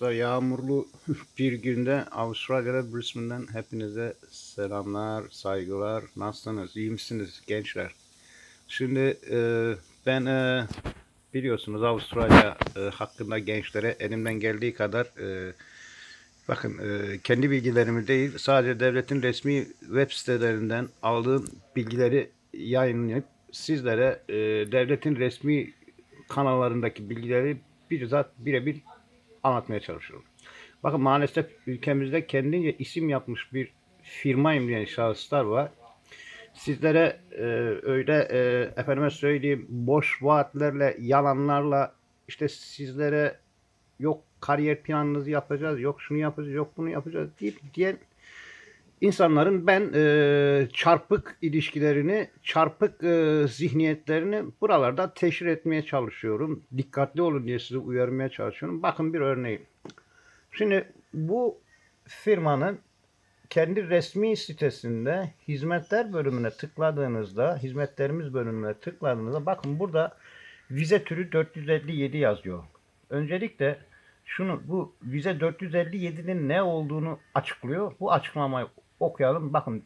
Yağmurlu bir günde Avustralya'da Brisbane'den hepinize selamlar, saygılar. Nasılsınız? İyi misiniz gençler? Şimdi e, ben e, biliyorsunuz Avustralya e, hakkında gençlere elimden geldiği kadar e, bakın e, kendi bilgilerimi değil sadece devletin resmi web sitelerinden aldığım bilgileri yayınlayıp sizlere e, devletin resmi kanallarındaki bilgileri bizzat birebir anlatmaya çalışıyorum. Bakın maalesef ülkemizde kendince isim yapmış bir firmayım diyen şahıslar var. Sizlere e, öyle e, efendime söyleyeyim boş vaatlerle, yalanlarla işte sizlere yok kariyer planınızı yapacağız, yok şunu yapacağız, yok bunu yapacağız deyip diyen insanların ben e, çarpık ilişkilerini, çarpık e, zihniyetlerini buralarda teşhir etmeye çalışıyorum. Dikkatli olun diye sizi uyarmaya çalışıyorum. Bakın bir örneği. Şimdi bu firmanın kendi resmi sitesinde hizmetler bölümüne tıkladığınızda, hizmetlerimiz bölümüne tıkladığınızda bakın burada vize türü 457 yazıyor. Öncelikle şunu bu vize 457'nin ne olduğunu açıklıyor. Bu açıklamayı okuyalım. Bakın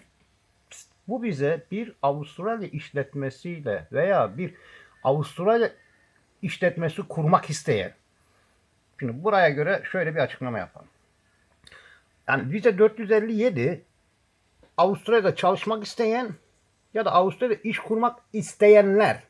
bu bize bir Avustralya işletmesiyle veya bir Avustralya işletmesi kurmak isteyen. Şimdi buraya göre şöyle bir açıklama yapalım. Yani vize 457 Avustralya'da çalışmak isteyen ya da Avustralya'da iş kurmak isteyenler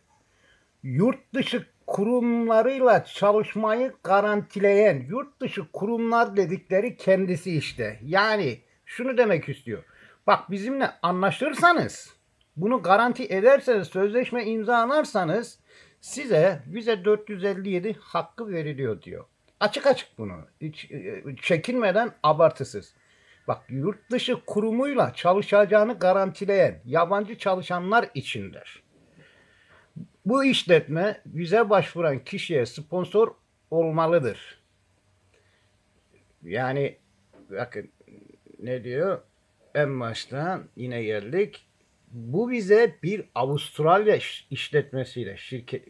yurt dışı kurumlarıyla çalışmayı garantileyen yurt dışı kurumlar dedikleri kendisi işte. Yani şunu demek istiyor. Bak bizimle anlaşırsanız bunu garanti ederseniz sözleşme imzalarsanız size vize 457 hakkı veriliyor diyor. Açık açık bunu. Hiç e, çekinmeden abartısız. Bak yurt dışı kurumuyla çalışacağını garantileyen yabancı çalışanlar içindir. Bu işletme vize başvuran kişiye sponsor olmalıdır. Yani bakın ne diyor? En baştan yine geldik. Bu bize bir Avustralya iş- işletmesiyle şirket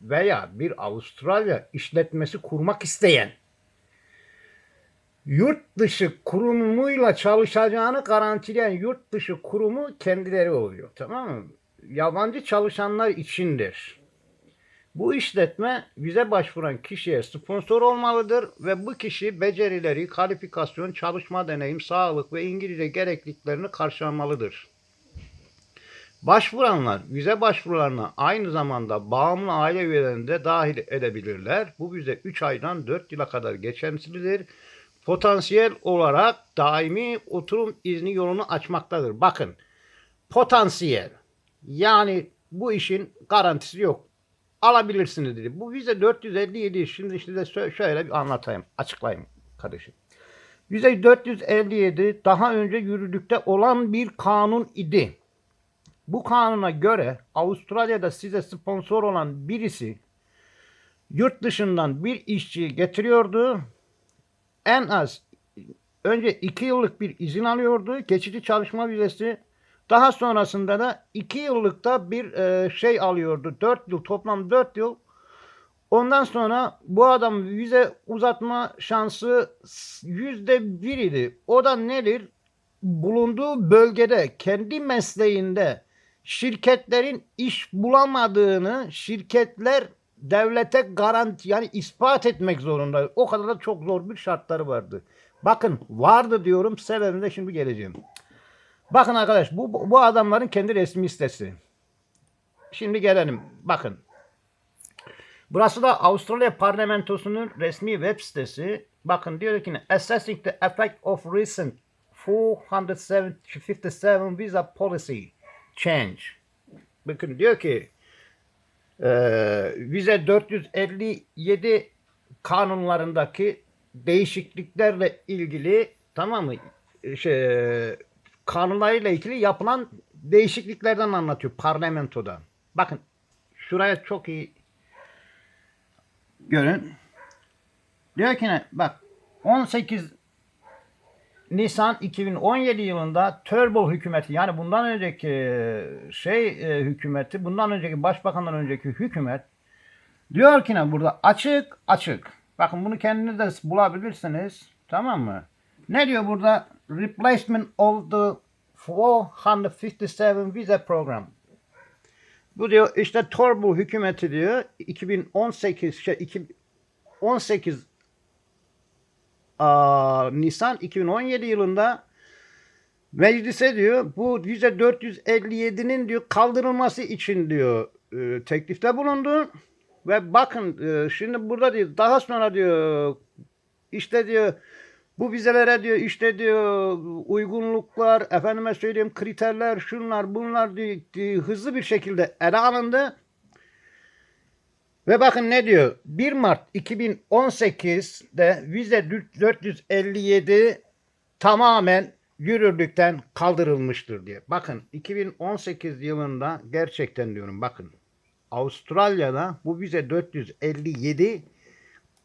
veya bir Avustralya işletmesi kurmak isteyen yurt dışı kurumuyla çalışacağını garantileyen yurt dışı kurumu kendileri oluyor. Tamam mı? Yabancı çalışanlar içindir. Bu işletme vize başvuran kişiye sponsor olmalıdır ve bu kişi becerileri, kalifikasyon, çalışma deneyim, sağlık ve İngilizce gerekliliklerini karşılamalıdır. Başvuranlar vize başvurularına aynı zamanda bağımlı aile üyelerini de dahil edebilirler. Bu vize 3 aydan 4 yıla kadar geçerlidir. Potansiyel olarak daimi oturum izni yolunu açmaktadır. Bakın potansiyel yani bu işin garantisi yok. Alabilirsiniz dedi. Bu vize 457 şimdi size şöyle bir anlatayım, açıklayayım kardeşim. Vize 457 daha önce yürürlükte olan bir kanun idi. Bu kanuna göre Avustralya'da size sponsor olan birisi yurt dışından bir işçi getiriyordu. En az önce 2 yıllık bir izin alıyordu. Geçici çalışma vizesi. Daha sonrasında da 2 yıllıkta bir e, şey alıyordu. 4 yıl toplam 4 yıl. Ondan sonra bu adam vize uzatma şansı yüzde bir idi. O da nedir? Bulunduğu bölgede kendi mesleğinde şirketlerin iş bulamadığını şirketler devlete garanti yani ispat etmek zorunda. O kadar da çok zor bir şartları vardı. Bakın vardı diyorum sebebine şimdi geleceğim. Bakın arkadaş bu, bu adamların kendi resmi sitesi. Şimdi gelelim. Bakın. Burası da Avustralya Parlamentosu'nun resmi web sitesi. Bakın diyor ki assessing the effect of recent 457 visa policy change. Bakın diyor ki eee, vize 457 kanunlarındaki değişikliklerle ilgili tamam mı? Şey, kanunlarıyla ilgili yapılan değişikliklerden anlatıyor parlamentoda. Bakın şuraya çok iyi görün. Diyor ki ne? Bak 18 Nisan 2017 yılında Turnbull hükümeti yani bundan önceki şey e, hükümeti, bundan önceki başbakandan önceki hükümet diyor ki ne burada açık açık Bakın bunu kendiniz de bulabilirsiniz. Tamam mı? Ne diyor burada? Replacement of the 457 visa program. Bu diyor işte Torbu hükümeti diyor 2018 şey 2018 aa, Nisan 2017 yılında meclise diyor bu yüzde 457'nin diyor kaldırılması için diyor e, teklifte bulundu. Ve bakın e, şimdi burada diyor daha sonra diyor işte diyor bu vizelere diyor işte diyor uygunluklar efendime söyleyeyim kriterler şunlar bunlar diyor, diyor, hızlı bir şekilde ele alındı. Ve bakın ne diyor? 1 Mart 2018'de vize 457 tamamen yürürlükten kaldırılmıştır diye. Bakın 2018 yılında gerçekten diyorum bakın Avustralya'da bu vize 457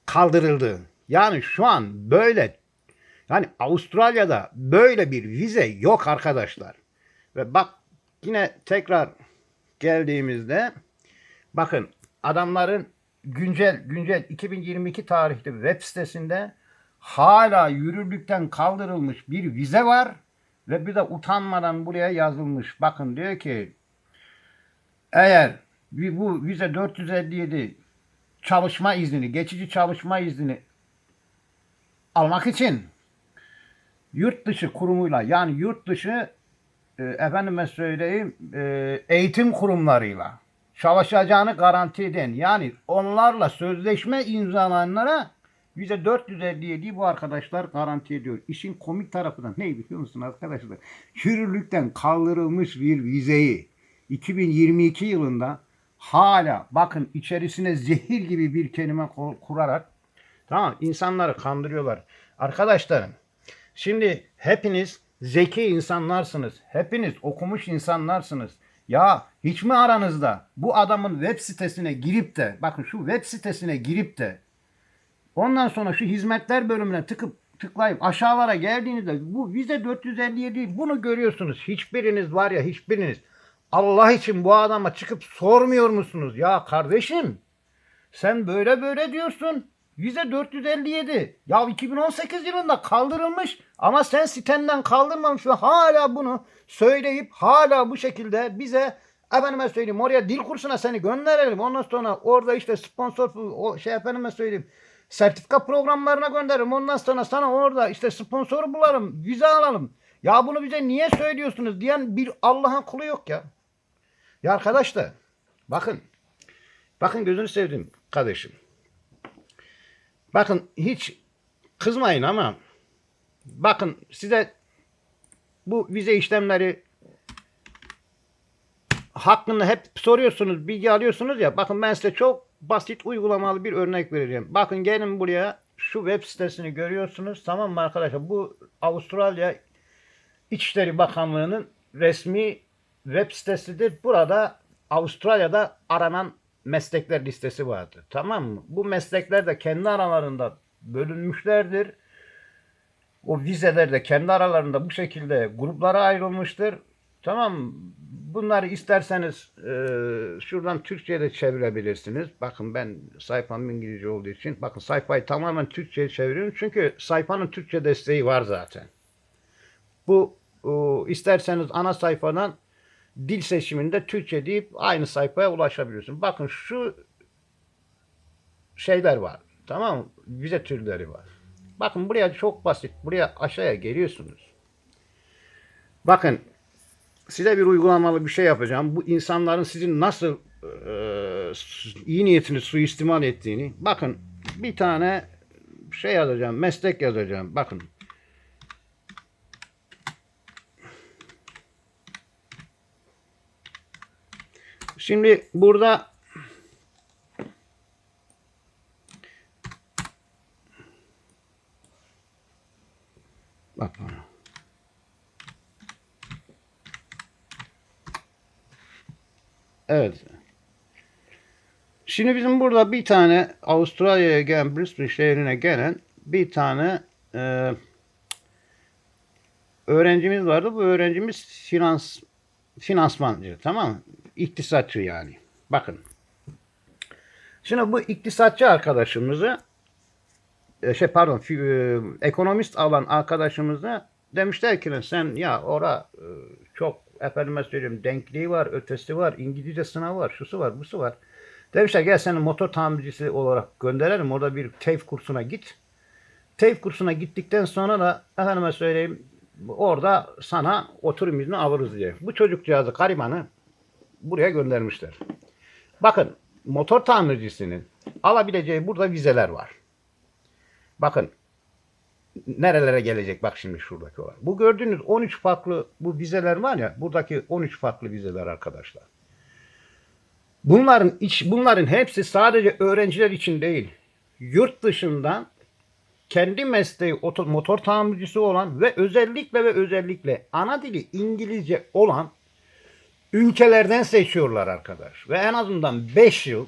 kaldırıldı. Yani şu an böyle yani Avustralya'da böyle bir vize yok arkadaşlar. Ve bak yine tekrar geldiğimizde bakın adamların güncel güncel 2022 tarihli web sitesinde hala yürürlükten kaldırılmış bir vize var ve bir de utanmadan buraya yazılmış. Bakın diyor ki eğer bu vize 457 çalışma iznini, geçici çalışma iznini almak için yurt dışı kurumuyla yani yurt dışı e, efendime söyleyeyim e, eğitim kurumlarıyla çalışacağını garanti eden yani onlarla sözleşme imzalayanlara bize 457 bu arkadaşlar garanti ediyor. İşin komik tarafı da ne biliyor musun arkadaşlar? Yürürlükten kaldırılmış bir vizeyi 2022 yılında hala bakın içerisine zehir gibi bir kelime kurarak tamam insanları kandırıyorlar. Arkadaşlarım Şimdi hepiniz zeki insanlarsınız. Hepiniz okumuş insanlarsınız. Ya hiç mi aranızda bu adamın web sitesine girip de bakın şu web sitesine girip de ondan sonra şu hizmetler bölümüne tıkıp tıklayıp aşağılara geldiğinizde bu vize 457 bunu görüyorsunuz. Hiçbiriniz var ya hiçbiriniz Allah için bu adama çıkıp sormuyor musunuz? Ya kardeşim sen böyle böyle diyorsun. Vize 457. Ya 2018 yılında kaldırılmış ama sen sitenden kaldırmamış ve hala bunu söyleyip hala bu şekilde bize efendime söyleyeyim oraya dil kursuna seni gönderelim. Ondan sonra orada işte sponsor o şey efendime söyleyeyim sertifika programlarına gönderelim. Ondan sonra sana orada işte sponsoru bulalım, vize alalım. Ya bunu bize niye söylüyorsunuz diyen bir Allah'ın kulu yok ya. Ya arkadaşlar bakın bakın gözünü sevdim kardeşim. Bakın hiç kızmayın ama bakın size bu vize işlemleri hakkında hep soruyorsunuz, bilgi alıyorsunuz ya. Bakın ben size çok basit uygulamalı bir örnek vereceğim. Bakın gelin buraya şu web sitesini görüyorsunuz. Tamam mı arkadaşlar? Bu Avustralya İçişleri Bakanlığı'nın resmi web sitesidir. Burada Avustralya'da aranan meslekler listesi vardır. Tamam mı? Bu meslekler de kendi aralarında bölünmüşlerdir. O vizeler de kendi aralarında bu şekilde gruplara ayrılmıştır. Tamam? Bunları isterseniz e, şuradan Türkçe'ye çevirebilirsiniz. Bakın ben sayfam İngilizce olduğu için. Bakın sayfayı tamamen Türkçe'ye çeviriyorum. Çünkü sayfanın Türkçe desteği var zaten. Bu o, isterseniz ana sayfadan dil seçiminde Türkçe deyip aynı sayfaya ulaşabiliyorsun. Bakın şu şeyler var. Tamam mı? Vize türleri var. Bakın buraya çok basit. Buraya aşağıya geliyorsunuz. Bakın size bir uygulamalı bir şey yapacağım. Bu insanların sizin nasıl e, iyi niyetini suistimal ettiğini. Bakın bir tane şey yazacağım. Meslek yazacağım. Bakın Şimdi burada bak. Evet. Şimdi bizim burada bir tane Avustralya'ya gelen, Brisbane şehrine gelen bir tane e, öğrencimiz vardı. Bu öğrencimiz finans finansmancı tamam mı? İktisatçı yani. Bakın. Şimdi bu iktisatçı arkadaşımızı e, şey pardon e, ekonomist alan arkadaşımıza demişler ki sen ya ora e, çok efendime söyleyeyim denkliği var, ötesi var, İngilizce sınavı var, şusu var, busu var. Demişler gel seni motor tamircisi olarak gönderelim. Orada bir TEF kursuna git. TEF kursuna gittikten sonra da efendime söyleyeyim orada sana oturum izni alırız diye. Bu çocukcağızı garibanı buraya göndermişler. Bakın motor tamircisinin alabileceği burada vizeler var. Bakın nerelere gelecek bak şimdi şuradaki olan. Bu gördüğünüz 13 farklı bu vizeler var ya buradaki 13 farklı vizeler arkadaşlar. Bunların iç, bunların hepsi sadece öğrenciler için değil. Yurt dışından kendi mesleği oto- motor tamircisi olan ve özellikle ve özellikle ana dili İngilizce olan ülkelerden seçiyorlar arkadaş. Ve en azından 5 yıl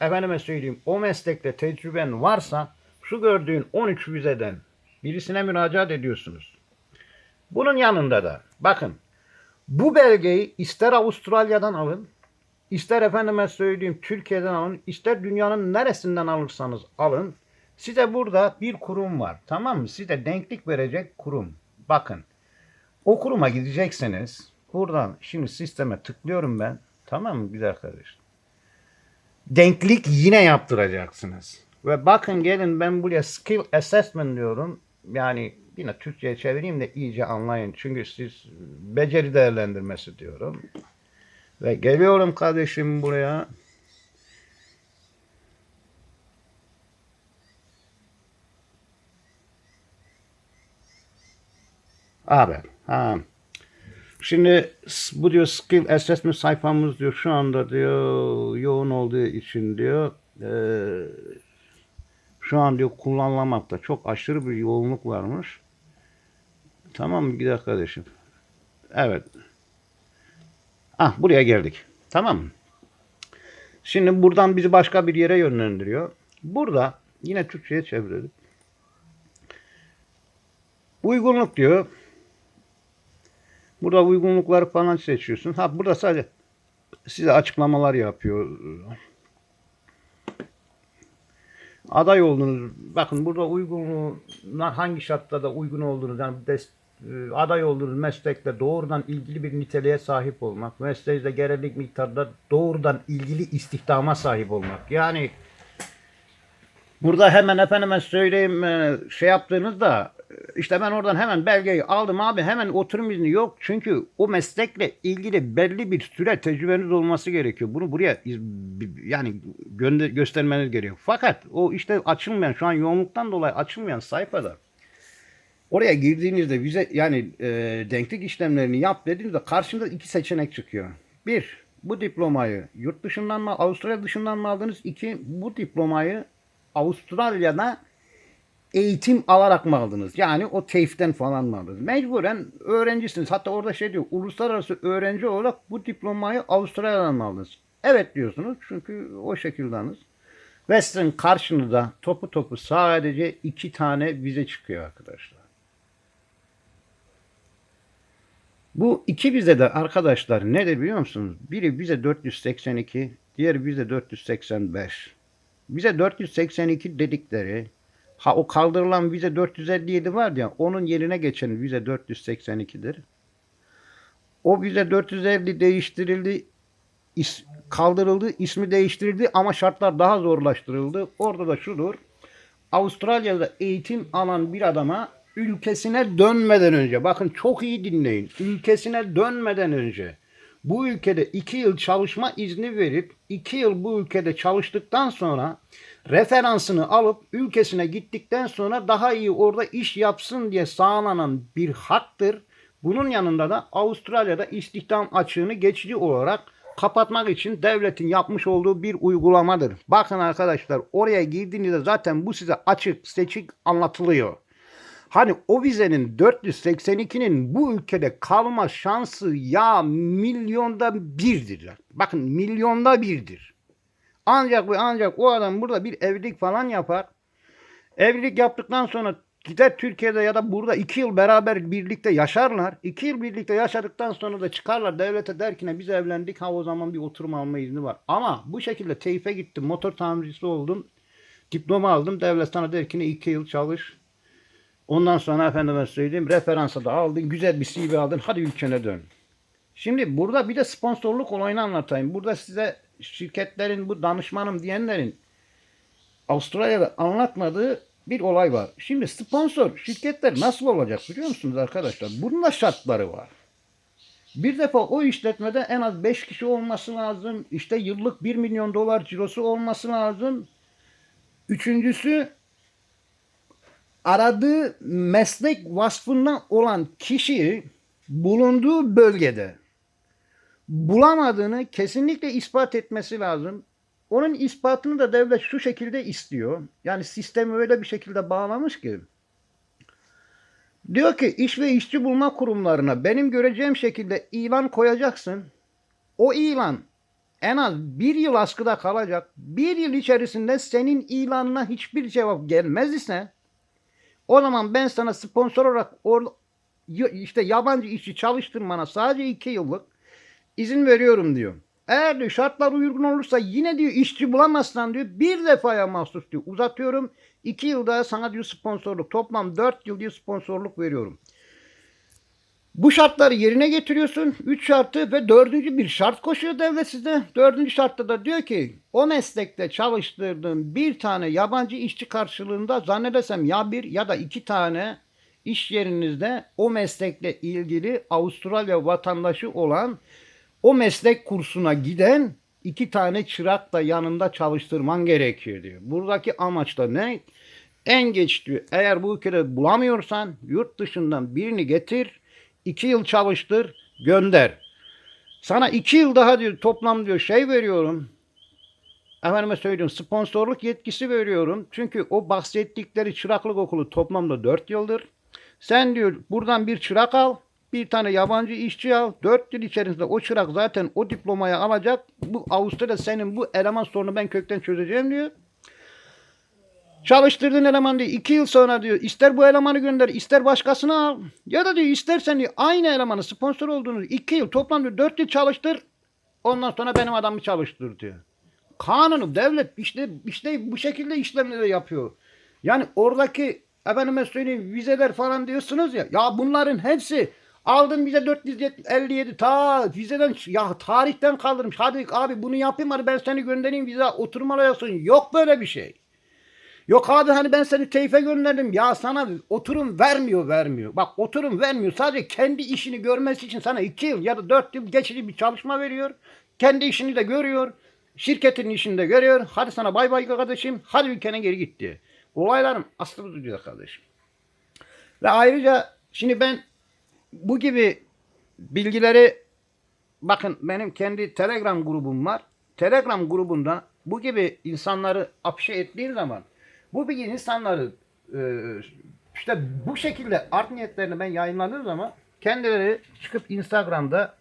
efendime söyleyeyim o meslekte tecrüben varsa şu gördüğün 13 vizeden birisine müracaat ediyorsunuz. Bunun yanında da bakın bu belgeyi ister Avustralya'dan alın, ister efendime söyleyeyim Türkiye'den alın, ister dünyanın neresinden alırsanız alın. Size burada bir kurum var. Tamam mı? Size denklik verecek kurum. Bakın. O kuruma gideceksiniz. Buradan şimdi sisteme tıklıyorum ben. Tamam mı güzel kardeşim? Denklik yine yaptıracaksınız. Ve bakın gelin ben buraya skill assessment diyorum. Yani yine Türkçe'ye çevireyim de iyice anlayın. Çünkü siz beceri değerlendirmesi diyorum. Ve geliyorum kardeşim buraya. Abi. Ha. Şimdi bu diyor skill assessment sayfamız diyor şu anda diyor yoğun olduğu için diyor eee, şu an diyor kullanılmamakta çok aşırı bir yoğunluk varmış. Tamam mı gider kardeşim? Evet. Ah buraya geldik. Tamam? Şimdi buradan bizi başka bir yere yönlendiriyor. Burada yine Türkçe'ye çevirelim. Uygunluk diyor. Burada uygunlukları falan seçiyorsun. Ha burada sadece size açıklamalar yapıyor. Aday oldunuz. Bakın burada uygunluğu hangi şartlarda uygun olduğunuz yani des- e, aday olduğunuz meslekte doğrudan ilgili bir niteliğe sahip olmak, mesleğinizde gerekli miktarda doğrudan ilgili istihdama sahip olmak. Yani Burada hemen efendime söyleyeyim e, şey yaptığınızda işte ben oradan hemen belgeyi aldım abi hemen oturum izni yok. Çünkü o meslekle ilgili belli bir süre tecrübeniz olması gerekiyor. Bunu buraya yani gönder, göstermeniz gerekiyor. Fakat o işte açılmayan şu an yoğunluktan dolayı açılmayan sayfada oraya girdiğinizde vize yani e, denklik işlemlerini yap dediğinizde karşınıza iki seçenek çıkıyor. Bir, bu diplomayı yurt dışından mı, Avustralya dışından mı aldınız? İki, bu diplomayı Avustralya'da eğitim alarak mı aldınız? Yani o TEF'ten falan mı aldınız? Mecburen öğrencisiniz. Hatta orada şey diyor, uluslararası öğrenci olarak bu diplomayı Avustralya'dan mı aldınız? Evet diyorsunuz çünkü o şekildeniz. Western karşınıza topu topu sadece iki tane vize çıkıyor arkadaşlar. Bu iki vize de arkadaşlar nedir biliyor musunuz? Biri vize 482, diğeri vize 485. Vize 482 dedikleri ha o kaldırılan vize 457 var ya onun yerine geçen vize 482'dir. O vize 450 değiştirildi, is- kaldırıldı, ismi değiştirildi ama şartlar daha zorlaştırıldı. Orada da şudur. Avustralya'da eğitim alan bir adama ülkesine dönmeden önce bakın çok iyi dinleyin. Ülkesine dönmeden önce bu ülkede iki yıl çalışma izni verip iki yıl bu ülkede çalıştıktan sonra referansını alıp ülkesine gittikten sonra daha iyi orada iş yapsın diye sağlanan bir haktır. Bunun yanında da Avustralya'da istihdam açığını geçici olarak kapatmak için devletin yapmış olduğu bir uygulamadır. Bakın arkadaşlar oraya girdiğinizde zaten bu size açık seçik anlatılıyor. Hani o vizenin 482'nin bu ülkede kalma şansı ya milyonda birdir. Bakın milyonda birdir. Ancak ve ancak o adam burada bir evlilik falan yapar. Evlilik yaptıktan sonra gider Türkiye'de ya da burada iki yıl beraber birlikte yaşarlar. İki yıl birlikte yaşadıktan sonra da çıkarlar devlete der ki biz evlendik ha o zaman bir oturum alma izni var. Ama bu şekilde teyfe gittim motor tamircisi oldum. Diploma aldım. Devlet sana der ki iki yıl çalış. Ondan sonra efendime söyleyeyim referansa da aldın. Güzel bir CV aldın. Hadi ülkene dön. Şimdi burada bir de sponsorluk olayını anlatayım. Burada size şirketlerin bu danışmanım diyenlerin Avustralya'da anlatmadığı bir olay var. Şimdi sponsor şirketler nasıl olacak biliyor musunuz arkadaşlar? Bunun da şartları var. Bir defa o işletmede en az 5 kişi olması lazım. İşte yıllık 1 milyon dolar cirosu olması lazım. Üçüncüsü aradığı meslek vasfından olan kişiyi bulunduğu bölgede bulamadığını kesinlikle ispat etmesi lazım. Onun ispatını da devlet şu şekilde istiyor. Yani sistemi öyle bir şekilde bağlamış ki. Diyor ki iş ve işçi bulma kurumlarına benim göreceğim şekilde ilan koyacaksın. O ilan en az bir yıl askıda kalacak. Bir yıl içerisinde senin ilanına hiçbir cevap gelmez ise o zaman ben sana sponsor olarak or, işte yabancı işçi çalıştırmana sadece iki yıllık izin veriyorum diyor. Eğer diyor şartlar uygun olursa yine diyor işçi bulamazsan diyor bir defaya mahsus diyor uzatıyorum. iki yıl daha sana diyor sponsorluk toplam dört yıl diyor sponsorluk veriyorum. Bu şartları yerine getiriyorsun. Üç şartı ve dördüncü bir şart koşuyor devlet size. Dördüncü şartta da diyor ki o meslekte çalıştırdığın bir tane yabancı işçi karşılığında zannedersem ya bir ya da iki tane iş yerinizde o meslekle ilgili Avustralya vatandaşı olan o meslek kursuna giden iki tane çırak da yanında çalıştırman gerekiyor diyor. Buradaki amaç da ne? En geç diyor eğer bu ülkede bulamıyorsan yurt dışından birini getir, iki yıl çalıştır, gönder. Sana iki yıl daha diyor toplam diyor şey veriyorum. Efendime söylüyorum sponsorluk yetkisi veriyorum. Çünkü o bahsettikleri çıraklık okulu toplamda dört yıldır. Sen diyor buradan bir çırak al. Bir tane yabancı işçi al. Dört yıl içerisinde o çırak zaten o diplomayı alacak. Bu Avustralya senin bu eleman sorunu ben kökten çözeceğim diyor. Çalıştırdığın eleman diyor iki yıl sonra diyor ister bu elemanı gönder ister başkasını al. Ya da diyor istersen diyor aynı elemanı sponsor olduğunuz iki yıl toplam diyor dört yıl çalıştır. Ondan sonra benim adamı çalıştır diyor. Kanunu devlet işte işte bu şekilde işlemleri yapıyor. Yani oradaki efendime söyleyeyim vizeler falan diyorsunuz ya. Ya bunların hepsi Aldım bize 457 ta vizeden ya tarihten kaldırmış. Hadi abi bunu yapayım hadi ben seni göndereyim vize oturmalayasın. Yok böyle bir şey. Yok abi hani ben seni teyfe gönderdim. Ya sana oturum vermiyor vermiyor. Bak oturum vermiyor. Sadece kendi işini görmesi için sana 2 yıl ya da 4 yıl geçici bir çalışma veriyor. Kendi işini de görüyor. Şirketin işini de görüyor. Hadi sana bay bay kardeşim. Hadi ülkene geri gitti. Olayların aslı diyor kardeşim. Ve ayrıca şimdi ben bu gibi bilgileri bakın benim kendi Telegram grubum var. Telegram grubunda bu gibi insanları afişe ettiğin zaman bu gibi insanları e, işte bu şekilde art niyetlerini ben yayınladığım zaman kendileri çıkıp Instagram'da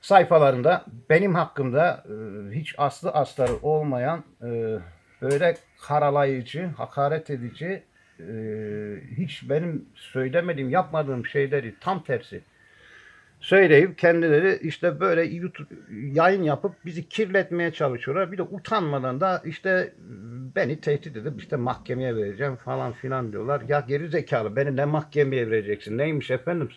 sayfalarında benim hakkımda e, hiç aslı astarı olmayan e, böyle karalayıcı, hakaret edici e, hiç benim söylemediğim, yapmadığım şeyleri tam tersi söyleyip kendileri işte böyle YouTube, yayın yapıp bizi kirletmeye çalışıyorlar. Bir de utanmadan da işte beni tehdit edip işte mahkemeye vereceğim falan filan diyorlar. Ya geri zekalı beni ne mahkemeye vereceksin? Neymiş efendim?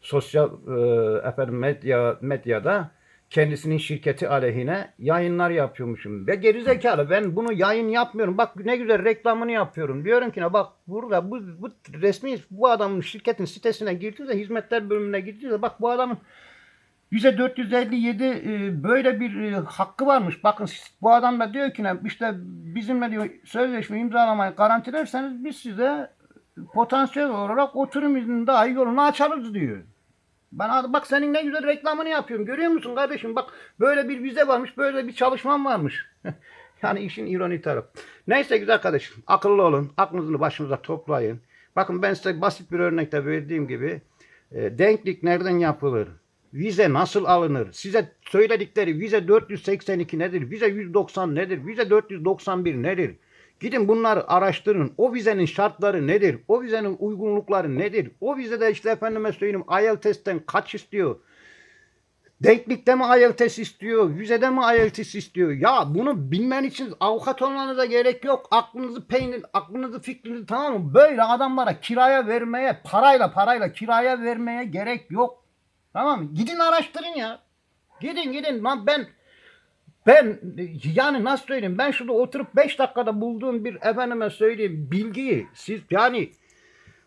Sosyal e, efendim medya medyada kendisinin şirketi aleyhine yayınlar yapıyormuşum. Ve gerizekalı ben bunu yayın yapmıyorum. Bak ne güzel reklamını yapıyorum. Diyorum ki bak burada bu, bu resmi bu adamın şirketin sitesine girdiğinizde hizmetler bölümüne girdiğinizde bak bu adamın yüzde 457 e, böyle bir e, hakkı varmış. Bakın bu adam da diyor ki işte bizimle diyor sözleşme imzalamayı garantilerseniz biz size potansiyel olarak oturum izninin daha iyi yolunu açarız diyor. Ben bak senin ne güzel reklamını yapıyorum. Görüyor musun kardeşim? Bak böyle bir vize varmış, böyle bir çalışmam varmış. yani işin ironi tarafı. Neyse güzel kardeşim. Akıllı olun. Aklınızı başınıza toplayın. Bakın ben size basit bir örnekte verdiğim gibi e, denklik nereden yapılır? Vize nasıl alınır? Size söyledikleri vize 482 nedir? Vize 190 nedir? Vize 491 nedir? Gidin bunları araştırın. O vizenin şartları nedir? O vizenin uygunlukları nedir? O vizede işte efendime söyleyeyim IELTS'ten kaç istiyor? Denklikte mi IELTS istiyor? Yüzede mi IELTS istiyor? Ya bunu bilmen için avukat olmanıza gerek yok. Aklınızı peynir, aklınızı fikrinizi tamam mı? Böyle adamlara kiraya vermeye, parayla parayla kiraya vermeye gerek yok. Tamam mı? Gidin araştırın ya. Gidin gidin. Lan ben ben yani nasıl söyleyeyim ben şurada oturup 5 dakikada bulduğum bir efendime söyleyeyim bilgiyi siz yani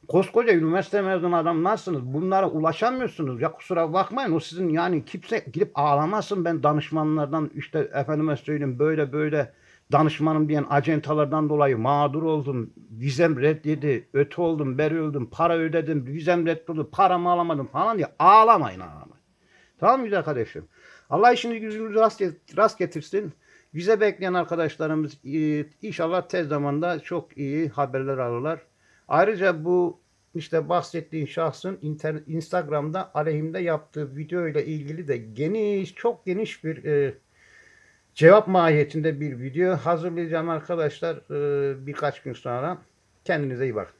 koskoca üniversite mezunu adamlarsınız. Bunlara ulaşamıyorsunuz. Ya kusura bakmayın o sizin yani kimse gidip ağlamasın ben danışmanlardan işte efendime söyleyeyim böyle böyle danışmanım diyen acentalardan dolayı mağdur oldum. Vizem reddedi. Öte oldum, beri oldum. Para ödedim. Vizem reddoldu. Paramı alamadım falan diye ağlamayın ağlamayın. Tamam mı güzel kardeşim? Allah işini gücünüzü rast, rast getirsin. Vize bekleyen arkadaşlarımız e, inşallah tez zamanda çok iyi haberler alırlar. Ayrıca bu işte bahsettiğin şahsın inter- Instagram'da aleyhimde yaptığı video ile ilgili de geniş, çok geniş bir e, cevap mahiyetinde bir video hazırlayacağım arkadaşlar e, birkaç gün sonra. Kendinize iyi bakın.